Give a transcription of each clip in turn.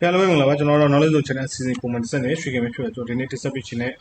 ပြန်လို့မင်္ဂလာပါကျွန်တော်တို့ knowledge zone channel အစီအစဉ်ပုံမှန်တစ်ဆက်နဲ့ရွှေကင်ပဲဖြစ်တယ်ကျွန်တော်ဒီနေ့တက်ဆက်ပေးခြင်းနဲ့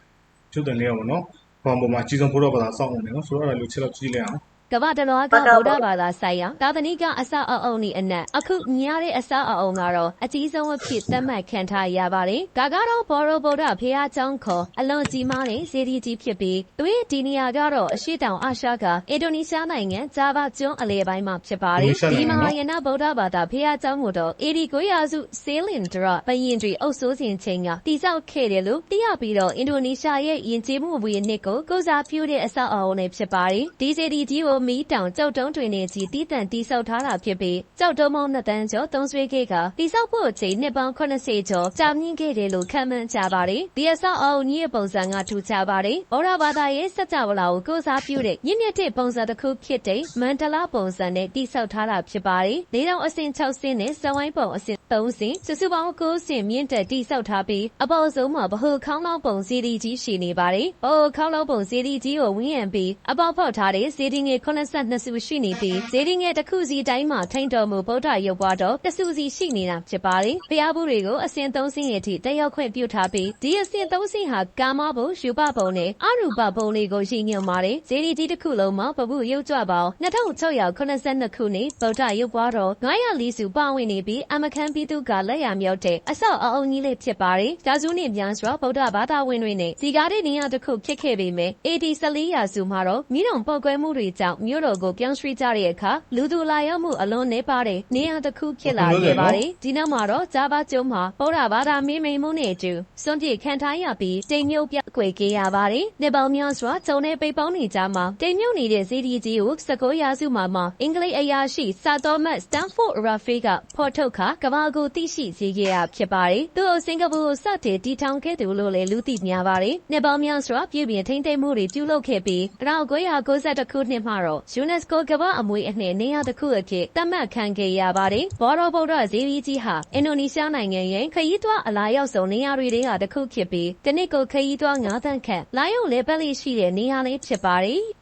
ကျုပ်တန်လေးရပါတော့။ဘောင်ပေါ်မှာအကြီးဆုံးဘုရားဘာသာစောင့်အောင်နေနော်ဆိုတော့အဲ့ဒါလိုချက်လောက်ကြည့်လိုက်အောင် ကမ္ဘာတလွှားကဗုဒ္ဓဘာသာဆိုင်ရာသာသနိကအဆောက်အအုံဤအနက်အခုမြတဲ့အဆောက်အအုံကတော့အကြီးဆုံးအဖြစ်သတ်မှတ်ခံထားရပါတယ်။ဒါကတော့ဘောရဗုဒ္ဓဖရာကျောင်းခေါ်အလွန်ကြီးမားတဲ့စေတီကြီးဖြစ်ပြီးသူရဲ့ဒီနေရာကတော့အရှိတောင်အာရှကအင်ဒိုနီးရှားနိုင်ငံဂျာဗာကျွန်းအလယ်ပိုင်းမှာဖြစ်ပါတယ်။ဒီမဟာယနာဗုဒ္ဓဘာသာဖရာကျောင်းကိုတော့အေဒီကိုရာစုဆေးလင်ဒရဘရင်တွေအုပ်စိုးစဉ်ချိန်ကတည်ဆောက်ခဲ့တယ်လို့သိရပြီးတော့အင်ဒိုနီးရှားရဲ့ယဉ်ကျေးမှုဝေနှစ်ကိုကိုးစားပြုတဲ့အဆောက်အအုံတွေဖြစ်ပါတယ်။ဒီစေတီကြီးကိုမီးတောင်ကြောက်တုံးတွင်နေကြီးတီးတန့်တိဆောက်ထားတာဖြစ်ပြီးကြောက်တုံးမောင်းနှစ်တန်းကျော်သုံးဆွေးခဲ့ကတိဆောက်ဖို့အချိန်နှစ်ပေါင်း80ကျော်ကြာမြင့်ခဲ့တယ်လို့ခန့်မှန်းကြပါတယ်။ဒီအစအအုံကြီးရဲ့ပုံစံကထူခြားပါတယ်။ဘောရဘာသာရဲ့စัจ java လာကိုကိုစားပြုတဲ့ညစ်မြတ်တဲ့ပုံစံတစ်ခုဖြစ်တဲ့မန္တလာပုံစံနဲ့တိဆောက်ထားတာဖြစ်ပါတယ်။လေးတောင်အဆင့်6ဆင့်နဲ့စဝိုင်းပုံအဆင့် 3ဆင့်စုစုပေါင်း9ဆင့်မြင့်တက်တိဆောက်ထားပြီးအပေါ်ဆုံးမှာဗဟုခေါင်းလောက်ပုံစီဒီကြီးရှိနေပါတယ်။ဗဟုခေါင်းလောက်ပုံစီဒီကြီးကိုဝင်းရံပြီးအပေါက်ဖောက်ထားတဲ့စီဒီငယ်82စုရှိနေပြီးစီဒီငယ်တစ်ခုစီတိုင်းမှာထိန်တော်မူဗုဒ္ဓရုပ်ပွားတော်တစုစီရှိနေတာဖြစ်ပါတယ်။ဘုရားဘူးတွေကိုအစဉ်3ဆင့်ရဲ့အထိတက်ရောက်ခွင့်ပြုထားပြီးဒီအစဉ်3ဆင့်ဟာကာမဘုံယူပဘုံနဲ့အရူပဘုံလေးကိုရည်ညွှန်းပါတယ်။စီဒီကြီးတစ်ခုလုံးမှာပပုရုပ်ကြွပေါင်း2682ခုနှစ်ဗုဒ္ဓရုပ်ပွားတော်940စုပါဝင်နေပြီးအမခန်းပြည်သူက လက်ရမြောက်တဲ့ အဆောက်အအုံကြီးလေး ဖြစ်ပါတယ်။ဒါစုနှစ်များစွာ ဗုဒ္ဓဘာသာဝင်တွေနဲ့စီကားတဲ့ နေရာတစ်ခု ဖြစ်ခဲ့ပေမဲ့ AD 14ရာစုမှာတော့မိတော်ပောက်ကွဲမှုတွေကြောင့် မြို့တော်ကို ပြောင်းရွှေ့ကြတဲ့အခါ လူသူလာရောက်မှု အလွန်နှဲပါတဲ့ နေရာတစ်ခု ဖြစ်လာခဲ့ပါတယ်။ဒီနောက်မှာတော့ ဂျာဗာကျွန်းမှာ ဗုဒ္ဓဘာသာမင်းမိန်မှုနဲ့အတူ စွန့်ပြေခံထားရပြီး တိမ်မြုပ်ပြကွယ်ခဲ့ရပါတယ်။နေပေါင်းများစွာ ဂျုံနဲ့ ပိတ်ပေါင်းနေကြမှာ တိမ်မြုပ်နေတဲ့ဇီဒီကြီးကို19ရာစုမှာမှ အင်္ဂလိပ်အရာရှိစာတော်မတ်စတန်ဖို့ရာဖေးကဖော်ထုတ်ခါကမ္ဘာကို သိရှိစေခဲ့ရဖြစ်ပါတယ်။သူ့ကို စင်ကာပူကို စတင်တည်ထောင်ခဲ့သူလို့လည်း လူသိများပါတယ်။နေပေါင်းများစွာ ပြည်ပြင်ထိန်းသိမ်းမှုတွေ ပြုလုပ်ခဲ့ပြီး1992ခုနှစ်မှာတော့ UNESCO ကမ္ဘာအမွေအနှစ်နေရာတစ်ခုအဖြစ် သတ်မှတ်ခံခဲ့ရပါတယ်။ဘောရောဗုဒ္ဓဇေဒီကြီးဟာ အင်ဒိုနီးရှားနိုင်ငံရဲ့ ခရီးသွားအလားရောက်ဆုံး နေရာတွေထဲကတစ်ခုဖြစ်ပြီး တနစ်ကို ခရီးသွား9သန်းခန့် လာရောက်လေပတ်လေးရှိတဲ့ နေရာလေးဖြစ်ပါတယ်။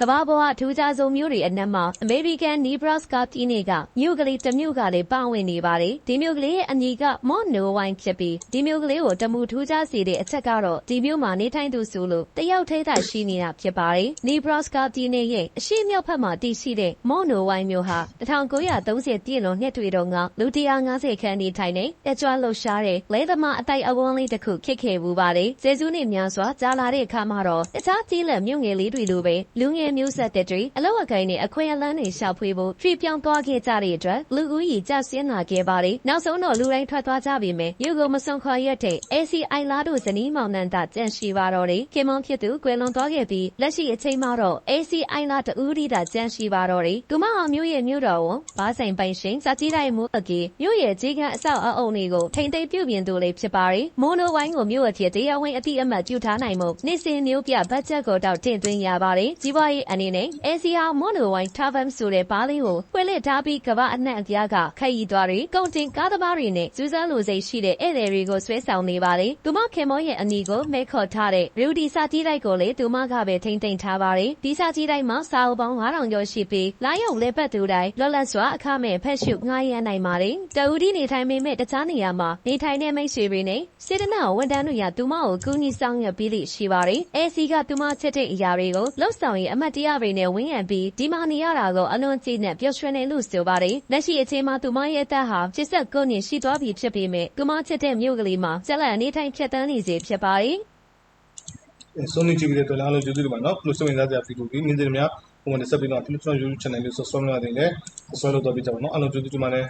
ကမ္ဘာပေါ်အထူးခြားဆုံးမြို့တွေအနက်မှာ အမေရိကန်နီဘရာစကာပြည်နယ်က မြို့ကလေးတစ်မြို့ကလည်း ပါဝင်နေပါတယ်။ဒီမြို့ကလေးရဲ့အမည်ကမော့နိုဝိုင်းဖြစ်ပြီး ဒီမြို့ကလေးကို တမူထူးခြားစေတဲ့အချက်ကတော့ ဒီမြို့မှာ နေထိုင်သူဆိုလို့ တယောက်ထဲသာရှိနေတာဖြစ်ပါတယ်။နီဘရာစကာပြည်နယ်ရဲ့ အရှိမြောက်ဘက်မှာတည်ရှိတဲ့မော့နိုဝိုင်းမြို့ဟာ1930ပြည့်လွန်နှစ်တွေတုန်းက လူ150ခန်းနေထိုင်တဲ့တကြွလှုပ်ရှားတဲ့လဲသမားအတိုက်အဝန်းလေးတစ်ခုခစ်ခဲ့ဘူးပါတယ်။ကျေးဇူးနဲ့များစွာကြားလာတဲ့အခါမှာတော့ တခြားကြီးလက်မြို့ငယ်လေးတွေလိုပဲ လူငယ်မျိုးဆက်တဲ့တွေအလောက်အကိုင်းနဲ့အခွင့်အလန်းတွေရှာဖွေဖို့ရွှေ့ပြောင်းသွားခဲ့ကြတဲ့အတွက်လူဦးရေကျဆင်းလာခဲ့ပါတယ်။နောက်ဆုံးတော့လူတိုင်းထွက်သွားကြပြီမယ်။ရုပ်ကိုမဆုံးခွာရတဲ့ ACI လာတို့ဇနီးမောင်နှံတာကြန့်ရှိပါတော့တယ်။ခင်မွန်ဖြစ်သူကွယ်လွန်သွားခဲ့ပြီးလက်ရှိအချိန်မှာတော့ ACI လာတူရီတာကြန့်ရှိပါတော့တယ်။ဒူမအောင်မျိုးရဲ့မြို့တော်ဝန်ဘာဆိုင်ပိုင်ရှင်စာကြီးတိုင်းမိုးအကေမြို့ရဲ့ကြီးကန်းအဆောက်အအုံတွေကိုထိမ့်သိမ်းပြုပြင်သူလေးဖြစ်ပါတယ်။မိုနိုဝိုင်းကိုမြို့အဖြစ်တရားဝင်အတိအမှတ်ပြုထားနိုင်မှုနေ့စဉ်မျိုးပြဘတ်ဂျက်ကိုတော့တင်သွင်းရပါတယ်။ကြီးပွားရေးအနေနဲ့ ACR မွန်နိုဝိုင်းတာဗမ်ဆိုတဲ့ ဘားလေးကို ဖွင့်လှစ်ထားပြီး ကမ္ဘာအနှံ့အပြားက ခရီးသွားတွေ ကုန်တင်ကားသမားတွေနဲ့ စူးစမ်းလိုစိတ်ရှိတဲ့ ဧည့်သည်တွေကို ဆွဲဆောင်နေပါတယ်။သူမခင်မောရဲ့အနီကိုမဲခေါ်ထားတဲ့ရူဒီစာကြီးတိုက်ကိုလည်း သူမကပဲ ထိမ့်သိမ့်ထားပါတယ်။ဒီစာကြီးတိုက်မှာ စာအုပ်ပေါင်း9000ကျော်ရှိပြီး လာရောက်လက်ပတ်သူတိုင်းလော်လတ်စွာ အခမဲ့ဖက်ရှုငှားရမ်းနိုင်ပါတယ်။တအူဒီနေထိုင်ပေမဲ့တခြားနေရာမှာ နေထိုင်တဲ့ မိတ်ဆွေတွေနဲ့ စေတနာဝန်တန်းတွေက သူမကို ကူညီဆောင်ရွက်ပြီးလိရှိပါတယ်။ AC က သူမချစ်တဲ့အရာတွေကိုလှုပ်ဆောင်ရင်အမတ်တရားတွေနဲ့ဝင်းရံပြီး ဒီမှာနေရတာကိုအလွန်ကြည်နဲ့ပျော်ရွှင်နေလို့ ဆိုပါတယ်။လက်ရှိအချိန်မှာ သူမရဲ့အသက်ဟာ89နှစ် ရှိသွားပြီဖြစ်ပေမဲ့သူမချစ်တဲ့ မြို့ကလေးမှာ ဆက်လက်အနေထိုင်ဖြတ်တန်းနေစေဖြစ်ပါတယ်။ဆုံးနေကြည့်ပြီးတဲ့အတွက်လည်းအားလုံး ကျေးဇူးတင်ပါတယ်နော်လို့စိတ်ဝင်စားစရာဗီဒီယိုကြီးမြင်တယ်များပုံမှန်တက်ဆက်ပြီးတော့ဒီလိုကျွန်တော် YouTube channel လေး subscribe လုပ်ရတယ်လေ subscribe လုပ်တော့ပြကြပါနော် အားလုံး ကျေးဇူးတင်ပါတယ်